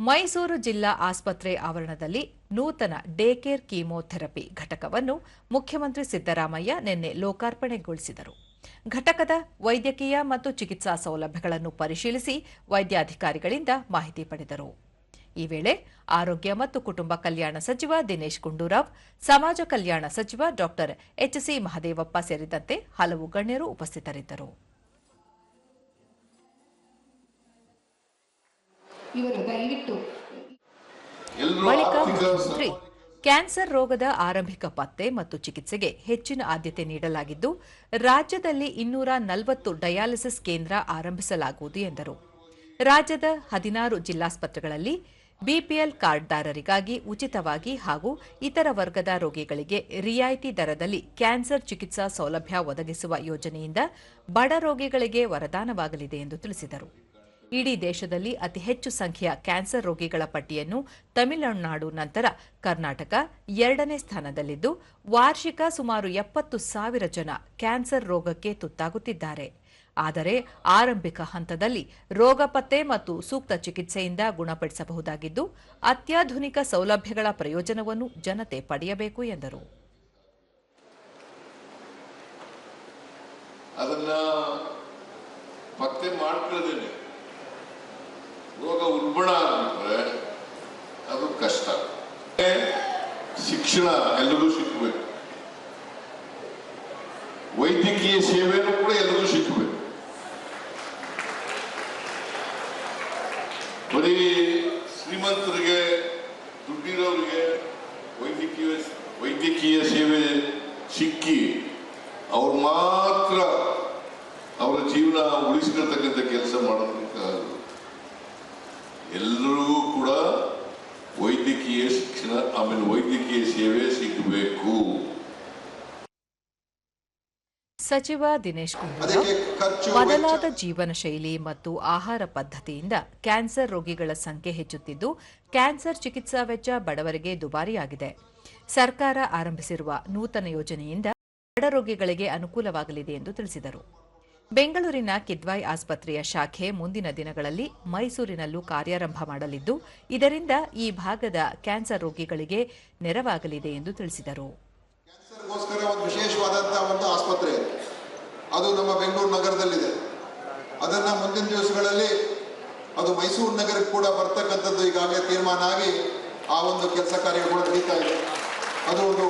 ಮೈಸೂರು ಜಿಲ್ಲಾ ಆಸ್ಪತ್ರೆ ಆವರಣದಲ್ಲಿ ನೂತನ ಡೇ ಕೇರ್ ಕೀಮೋಥೆರಪಿ ಘಟಕವನ್ನು ಮುಖ್ಯಮಂತ್ರಿ ಸಿದ್ದರಾಮಯ್ಯ ನಿನ್ನೆ ಲೋಕಾರ್ಪಣೆಗೊಳಿಸಿದರು. ಘಟಕದ ವೈದ್ಯಕೀಯ ಮತ್ತು ಚಿಕಿತ್ಸಾ ಸೌಲಭ್ಯಗಳನ್ನು ಪರಿಶೀಲಿಸಿ ವೈದ್ಯಾಧಿಕಾರಿಗಳಿಂದ ಮಾಹಿತಿ ಪಡೆದರು. ಈ ವೇಳೆ ಆರೋಗ್ಯ ಮತ್ತು ಕುಟುಂಬ ಕಲ್ಯಾಣ ಸಚಿವ ದಿನೇಶ್ ಗುಂಡೂರಾವ್, ಸಮಾಜ ಕಲ್ಯಾಣ ಸಚಿವ ಡಾ ಎಚ್ಸಿ ಮಹದೇವಪ್ಪ ಸೇರಿದಂತೆ ಹಲವು ಗಣ್ಯರು ಉಪಸ್ಥಿತರಿದ್ದರು. ಇವರು ದಯವಿಟ್ಟು ಎಲ್ಲರೂ ಬಳಿಕ ಮುಖ್ಯಮಂತ್ರಿ ಕ್ಯಾನ್ಸರ್ ರೋಗದ ಆರಂಭಿಕ ಪತ್ತೆ ಮತ್ತು ಚಿಕಿತ್ಸೆಗೆ ಹೆಚ್ಚಿನ ಆದ್ಯತೆ ನೀಡಲಾಗಿದ್ದು ರಾಜ್ಯದಲ್ಲಿ ಇನ್ನೂರ ನಲವತ್ತು ಡಯಾಲಿಸಿಸ್ ಕೇಂದ್ರ ಆರಂಭಿಸಲಾಗುವುದು ಎಂದರು. ರಾಜ್ಯದ ಹದಿನಾರು ಜಿಲ್ಲಾಸ್ಪತ್ರೆಗಳಲ್ಲಿ ಬಿಪಿಎಲ್ ಕಾರ್ಡ್ದಾರರಿಗಾಗಿ ಉಚಿತವಾಗಿ ಹಾಗೂ ಇತರ ವರ್ಗದ ರೋಗಿಗಳಿಗೆ ರಿಯಾಯಿತಿ ದರದಲ್ಲಿ ಕ್ಯಾನ್ಸರ್ ಚಿಕಿತ್ಸಾ ಸೌಲಭ್ಯ ಒದಗಿಸುವ ಯೋಜನೆಯಿಂದ ಬಡ ರೋಗಿಗಳಿಗೆ ವರದಾನವಾಗಲಿದೆ ಎಂದು ತಿಳಿಸಿದರು. ಇಡೀ ದೇಶದಲ್ಲಿ ಅತಿ ಹೆಚ್ಚು ಸಂಖ್ಯೆಯ ಕ್ಯಾನ್ಸರ್ ರೋಗಿಗಳ ಪಟ್ಟಿಯನ್ನು ತಮಿಳುನಾಡು ನಂತರ ಕರ್ನಾಟಕ ಎರಡನೇ ಸ್ಥಾನದಲ್ಲಿದ್ದು, ವಾರ್ಷಿಕ ಸುಮಾರು ಎಪ್ಪತ್ತು ಸಾವಿರ ಜನ ಕ್ಯಾನ್ಸರ್ ರೋಗಕ್ಕೆ ತುತ್ತಾಗುತ್ತಿದ್ದಾರೆ. ಆದರೆ ಆರಂಭಿಕ ಹಂತದಲ್ಲಿ ರೋಗ ಪತ್ತೆ ಮತ್ತು ಸೂಕ್ತ ಚಿಕಿತ್ಸೆಯಿಂದ ಗುಣಪಡಿಸಬಹುದಾಗಿದ್ದು, ಅತ್ಯಾಧುನಿಕ ಸೌಲಭ್ಯಗಳ ಪ್ರಯೋಜನವನ್ನು ಜನತೆ ಪಡೆಯಬೇಕು ಎಂದರು. ಅದನ್ನ ಪತ್ತೆ ಮಾಡ್ಕೊಳ್ಳದೇನೆ. ರೋಗ ಉಲ್ಬಣ ಆಗ್ಬಿಟ್ರೆ ಅದು ಕಷ್ಟ. ಶಿಕ್ಷಣ ಎಲ್ಲರಿಗೂ ಸಿಕ್ಕಬೇಕು ವೈದ್ಯಕೀಯ ಸೇವೆನೂ ಕೂಡ ಎಲ್ಲರಿಗೂ ಸಿಕ್ಕಬೇಕು ಬರೀ ಶ್ರೀಮಂತರಿಗೆ, ದುಡ್ಡಿರೋರಿಗೆ ವೈದ್ಯಕೀಯ ವೈದ್ಯಕೀಯ ಸೇವೆ ಸಿಕ್ಕಿ ಅವ್ರು ಮಾತ್ರ ಅವರ ಜೀವನ ಉಳಿಸ್ಕೊಳ್ತಕ್ಕಂಥ ಕೆಲಸ ಮಾಡೋದಕ್ಕಾಗಲ್ಲ ಎಲ್ಲರಿಗೂ ಕೂಡ ವೈದ್ಯಕೀಯ ಶಿಕ್ಷಣ ಆಮೇಲೆ ವೈದ್ಯಕೀಯ ಸೇವೆ ಸಿಗಬೇಕು. ಸಚಿವ ದಿನೇಶ್ ಗುಂಡೂರಾವ್ ಬದಲಾದ ಜೀವನ ಶೈಲಿ ಮತ್ತು ಆಹಾರ ಪದ್ಧತಿಯಿಂದ ಕ್ಯಾನ್ಸರ್ ರೋಗಿಗಳ ಸಂಖ್ಯೆ ಹೆಚ್ಚುತ್ತಿದ್ದು ಕ್ಯಾನ್ಸರ್ ಚಿಕಿತ್ಸಾ ವೆಚ್ಚ ಬಡವರಿಗೆ ದುಬಾರಿಯಾಗಿದೆ. ಸರ್ಕಾರ ಆರಂಭಿಸಿರುವ ನೂತನ ಯೋಜನೆಯಿಂದ ಬಡ ರೋಗಿಗಳಿಗೆ ಅನುಕೂಲವಾಗಲಿದೆ ಎಂದು ತಿಳಿಸಿದರು. ಬೆಂಗಳೂರಿನ ಕಿದ್ವಾಯ್ ಆಸ್ಪತ್ರೆಯ ಶಾಖೆ ಮುಂದಿನ ದಿನಗಳಲ್ಲಿ ಮೈಸೂರಿನಲ್ಲೂ ಕಾರ್ಯಾರಂಭ ಮಾಡಲಿದ್ದು, ಇದರಿಂದ ಈ ಭಾಗದ ಕ್ಯಾನ್ಸರ್ ರೋಗಿಗಳಿಗೆ ನೆರವಾಗಲಿದೆ ಎಂದು ತಿಳಿಸಿದರು. ಒಂದು ಆಸ್ಪತ್ರೆ ಅದು ನಮ್ಮ ಬೆಂಗಳೂರು ನಗರದಲ್ಲಿದೆ. ಅದನ್ನ ಮುಂದಿನ ದಿವಸಗಳಲ್ಲಿ ಅದು ಮೈಸೂರು ನಗರಕ್ಕೆ ಕೂಡ ಬರ್ತಕ್ಕಂಥದ್ದು ಈಗಾಗಲೇ ತೀರ್ಮಾನ ಆಗಿ ಆ ಒಂದು ಕೆಲಸ ಕಾರ್ಯ ಕೂಡ ನಡೀತಾ ಇದೆ. ಅದು ಒಂದು